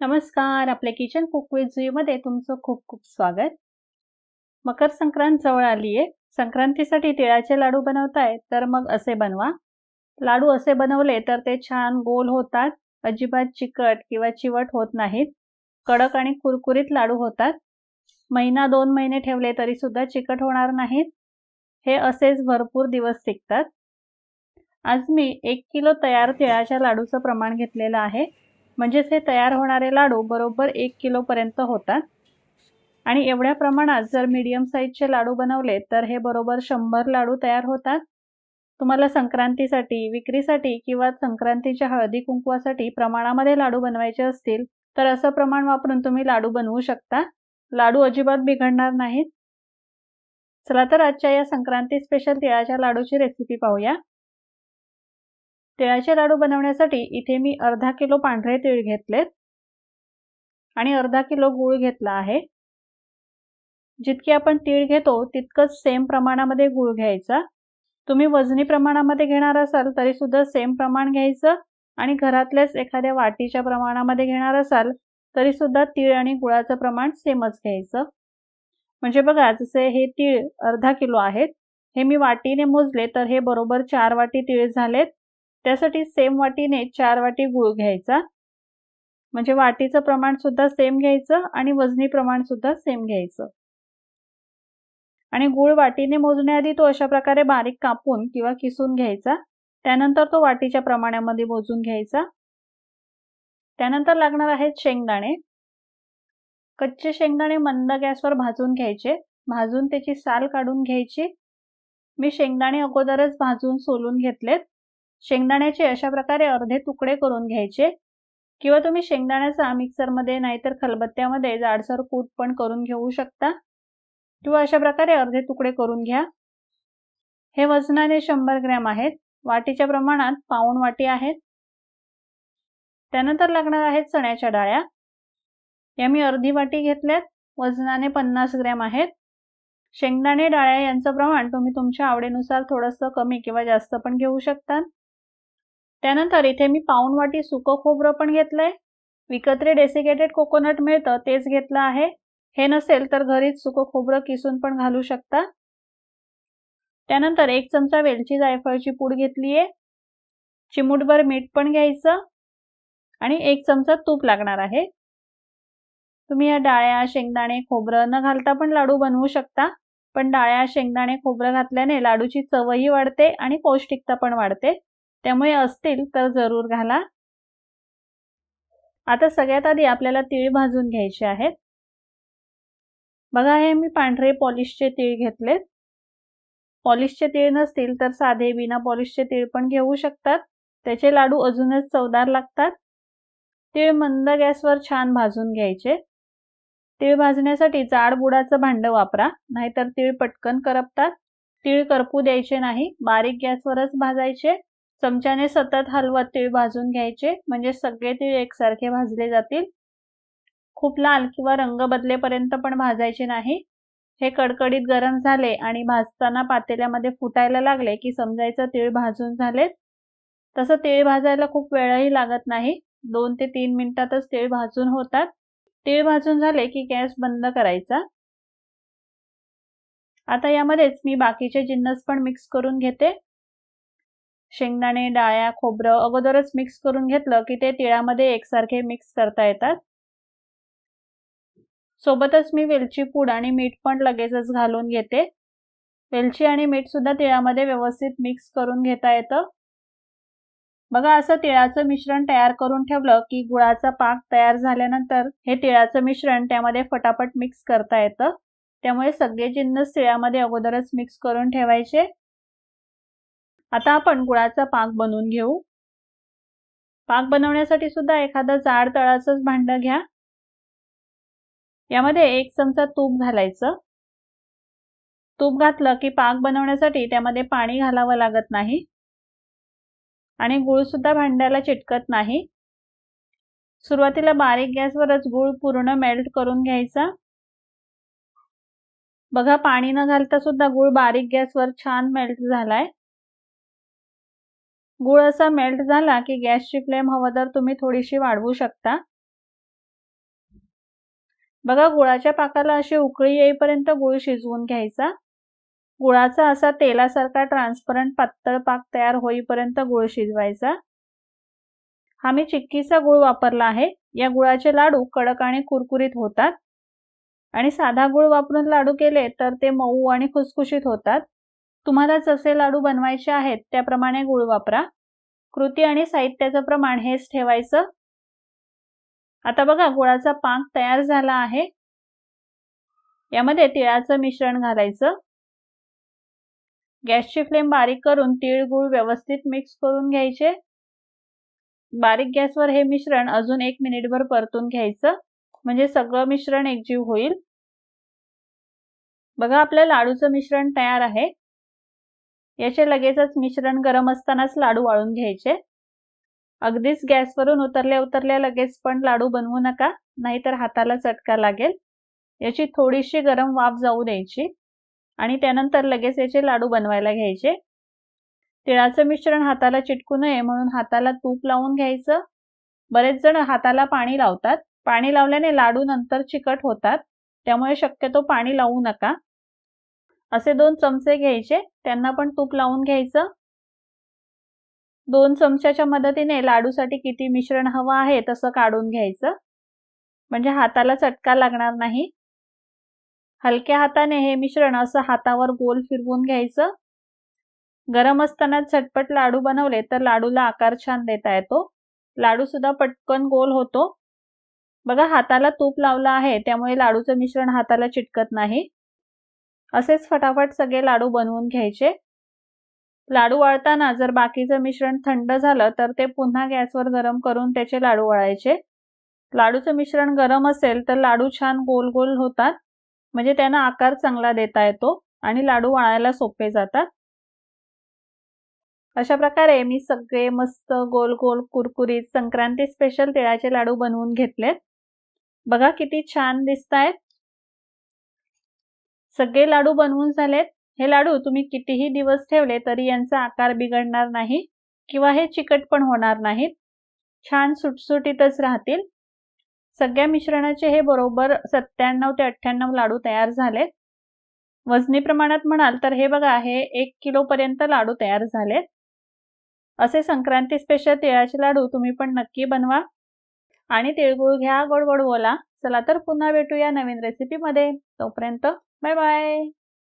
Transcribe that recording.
नमस्कार आपल्या kitchen cook विथमध्ये तुमचं खूप खूप स्वागत. मकर संक्रांत जवळ आली आहे. संक्रांतीसाठी तिळाचे लाडू बनवताय तर मग असे बनवा. लाडू असे बनवले तर ते छान गोल होतात अजिबात चिकट किंवा चिवट होत नाहीत. कडक आणि कुरकुरीत लाडू होतात. महिना दोन महिने ठेवले तरी सुद्धा चिकट होणार नाहीत. हे असेच भरपूर दिवस टिकतात. आज मी एक किलो तयार तिळाच्या लाडूचं प्रमाण घेतलेलं आहे. म्हणजेच हे तयार होणारे लाडू बरोबर एक किलोपर्यंत होतात. आणि एवढ्या प्रमाणात जर मीडियम साईजचे लाडू बनवले तर हे बरोबर शंभर लाडू तयार होतात. तुम्हाला संक्रांतीसाठी विक्रीसाठी किंवा संक्रांतीच्या हळदी कुंकवासाठी प्रमाणामध्ये लाडू बनवायचे असतील तर असं प्रमाण वापरून तुम्ही लाडू बनवू शकता. लाडू अजिबात बिघडणार नाहीत. चला तर आजच्या या संक्रांती स्पेशल तिळाच्या लाडूची रेसिपी पाहूया. तिळाचे लाडू बनवण्यासाठी इथे मी अर्धा किलो पांढरे तीळ घेतलेत. आणि अर्धा किलो गूळ घेतला आहे. जितके आपण तीळ घेतो तितकंच सेम प्रमाणामध्ये गूळ घ्यायचा. तुम्ही वजनी प्रमाणामध्ये घेणार असाल तरी सुद्धा सेम प्रमाण घ्यायचं. आणि घरातल्याच एखाद्या वाटीच्या प्रमाणामध्ये घेणार असाल तरी सुद्धा तीळ आणि गुळाचं प्रमाण सेमच घ्यायचं. म्हणजे बघा जसे हे तीळ अर्धा किलो आहेत हे मी वाटीने मोजले तर हे बरोबर चार वाटी तीळ झालेत. त्यासाठी सेम वाटीने चार वाटी गूळ घ्यायचा. म्हणजे वाटीचं प्रमाण सुद्धा सेम घ्यायचं आणि वजनी प्रमाण सुद्धा सेम घ्यायचं. आणि गूळ वाटीने मोजण्याआधी तो अशा प्रकारे बारीक कापून किंवा किसून घ्यायचा. त्यानंतर तो वाटीच्या प्रमाणामध्ये मोजून घ्यायचा. त्यानंतर लागणार आहेत शेंगदाणे. कच्चे शेंगदाणे मंद गॅसवर भाजून घ्यायचे. भाजून त्याची साल काढून घ्यायची. मी शेंगदाणे अगोदरच भाजून सोलून घेतलेत. शेंगदाण्याचे अशा प्रकारे अर्धे तुकडे करून घ्यायचे. किंवा तुम्ही शेंगदाण्याचा मिक्सरमध्ये नाहीतर खलबत्त्यामध्ये जाडसर कूट पण करून घेऊ शकता. किंवा अशा प्रकारे अर्धे तुकडे करून घ्या. हे वजनाने शंभर ग्रॅम आहेत. वाटीच्या प्रमाणात पाऊण वाटी आहेत. त्यानंतर लागणार आहेत चण्याच्या डाळ्या. या मी अर्धी वाटी घेतल्यात. वजनाने पन्नास ग्रॅम आहेत. शेंगदाणे डाळ्या यांचं प्रमाण तुम्ही तुमच्या आवडीनुसार थोडंसं कमी किंवा जास्त पण घेऊ शकता. त्यानंतर इथे मी पाऊन वाटी सुकं खोबरं पण घेतलंय. विकत्रे डेसिकेटेड कोकोनट मिळतं तेच घेतलं आहे. हे नसेल तर घरीच सुकं खोबरं किसून पण घालू शकता. त्यानंतर एक चमचा वेलची जायफळची पूड घेतली आहे चिमूटभर मीठ पण घ्यायचं. आणि एक चमचा तूप लागणार आहे. तुम्ही या डाळ्या शेंगदाणे खोबरं न घालता पण लाडू बनवू शकता. पण डाळ्या शेंगदाणे खोबरं घातल्याने लाडूची चवही वाढते आणि पौष्टिकता पण वाढते. त्यामुळे असतील तर जरूर घाला. आता सगळ्यात आधी आपल्याला तीळ भाजून घ्यायचे आहेत. बघा हे मी पांढरे पॉलिशचे तीळ घेतलेत. पॉलिशचे तीळ नसतील तर साधे बिना पॉलिशचे तीळ पण घेऊ शकतात. त्याचे लाडू अजूनच चवदार लागतात. तीळ मंद गॅसवर छान भाजून घ्यायचे. तीळ भाजण्यासाठी जाड बुडाचं भांड वापरा नाहीतर तीळ पटकन करपतात. तीळ करपू द्यायचे नाही बारीक गॅसवरच भाजायचे. चमच्याने सतत हलवत तीळ भाजून घ्यायचे. म्हणजे सगळे तीळ एकसारखे भाजले जातील. खूप लाल किंवा रंग बदलेपर्यंत पण भाजायचे नाही. हे कडकडीत गरम झाले आणि भाजताना पातेल्यामध्ये फुटायला लागले की समजायचं तीळ भाजून झालेत. तसं तीळ भाजायला खूप वेळही लागत नाही. दोन ते तीन मिनिटातच तीळ भाजून होतात. तीळ भाजून झाले की गॅस बंद करायचा. आता यामध्येच मी बाकीचे जिन्नस पण मिक्स करून घेते. शेंगदाणे डाळ्या खोबरं अगोदरच मिक्स करून घेतलं की ते तिळामध्ये एकसारखे मिक्स करता येतात. सोबतच मी वेलची पूड आणि मीठ पण लगेचच घालून घेते. वेलची आणि मीठ सुद्धा तिळामध्ये व्यवस्थित मिक्स करून घेता येतं. बघा असं तिळाचं मिश्रण तयार करून ठेवलं की गुळाचा पाक तयार झाल्यानंतर हे तिळाचं मिश्रण त्यामध्ये फटाफट मिक्स करता येतं. त्यामुळे सगळे जिन्नस तिळामध्ये अगोदरच मिक्स करून ठेवायचे. आता आपण गुळाचा पाक बनवून घेऊ. पाक बनवण्यासाठी सुद्धा एखादं जाड तळाचंच भांडं घ्या. यामध्ये एक चमचा तूप घालायचं. तूप घातलं की पाक बनवण्यासाठी त्यामध्ये पाणी घालावं लागत नाही. आणि गुळ सुद्धा भांड्याला चिटकत नाही. सुरुवातीला बारीक गॅसवरच गुळ पूर्ण मेल्ट करून घ्यायचा. बघा पाणी न घालता सुद्धा गुळ बारीक गॅसवर छान मेल्ट झालाय. गुळ असा मेल्ट झाला की गॅसची फ्लेम हवं तर तुम्ही थोडीशी वाढवू शकता. बघा गुळाच्या पाकाला अशी उकळी येईपर्यंत गुळ शिजवून घ्यायचा. गुळाचा असा तेलासारखा ट्रान्सपरंट पातळ पाक तयार होईपर्यंत गुळ शिजवायचा. हा मी चिक्कीचा गुळ वापरला आहे. या गुळाचे लाडू कडक आणि कुरकुरीत होतात. आणि साधा गुळ वापरून लाडू केले तर ते मऊ आणि खुसखुशीत होतात. तुम्हाला जसे लाडू बनवायचे आहेत त्याप्रमाणे गुळ वापरा. कृती आणि साहित्याचं प्रमाण हेच ठेवायचं. आता बघा गुळाचा पाक तयार झाला आहे. यामध्ये तिळाचं मिश्रण घालायचं. गॅसची फ्लेम बारीक करून तीळ गुळ व्यवस्थित मिक्स करून घ्यायचे. बारीक गॅसवर हे मिश्रण अजून एक मिनिटभर परतून घ्यायचं. म्हणजे सगळं मिश्रण एकजीव होईल. बघा आपल्या लाडूचं मिश्रण तयार आहे. याचे लगेचच मिश्रण गरम असतानाच लाडू वाळून घ्यायचे. अगदीच गॅसवरून उतरल्या उतरल्या लगेच पण लाडू बनवू नका नाहीतर हाताला चटका लागेल. याची थोडीशी गरम वाफ जाऊ द्यायची आणि त्यानंतर लगेच याचे लाडू बनवायला घ्यायचे. तिळाचं मिश्रण हाताला चिटकू नये म्हणून हाताला तूप लावून घ्यायचं. बरेच जण हाताला पाणी लावतात. पाणी लावल्याने लाडू नंतर चिकट होतात. त्यामुळे शक्यतो पाणी लावू नका. असे दोन चमचे घ्यायचे. त्यांना पण तूप लावून घ्यायचं. दोन चमच्याच्या मदतीने लाडूसाठी किती मिश्रण हवं आहे तसं काढून घ्यायचं. म्हणजे हाताला चटका लागणार नाही. हलक्या हाताने हे मिश्रण असं हातावर गोल फिरवून घ्यायचं. गरम असताना झटपट लाडू बनवले तर लाडूला आकार छान देता येतो. लाडू सुद्धा पटकन गोल होतो. बघा हाताला तूप लावलं आहे त्यामुळे लाडूचं मिश्रण हाताला चिटकत नाही. असेच फटाफट सगळे लाडू बनवून घ्यायचे. लाडू वाळताना जर बाकीचं मिश्रण थंड झालं तर ते पुन्हा गॅसवर गरम करून त्याचे लाडू वळायचे. लाडूचं मिश्रण गरम असेल तर लाडू छान गोल गोल होतात. म्हणजे त्यांना आकार चांगला देता येतो आणि लाडू वळायला सोपे जातात. अशा प्रकारे मी सगळे मस्त गोल गोल कुरकुरीत संक्रांती स्पेशल तिळाचे लाडू बनवून घेतलेत. बघा किती छान दिसत आहेत सगळे लाडू बनवून झालेत. हे लाडू तुम्ही कितीही दिवस ठेवले तरी यांचा आकार बिघडणार नाही किंवा हे चिकट पण होणार नाहीत. छान सुटसुटीतच राहतील. सगळ्या मिश्रणाचे हे बरोबर सत्त्याण्णव ते अठ्ठ्याण्णव लाडू तयार झालेत. वजनी प्रमाणात म्हणाल तर हे बघा हे एक किलोपर्यंत लाडू तयार झालेत. असे संक्रांती स्पेशल तिळाचे लाडू तुम्ही पण नक्की बनवा. आणि तिळगुळ घ्या गोड गोड बोला. चला तर पुन्हा भेटूया नवीन रेसिपीमध्ये तोपर्यंत 拜拜。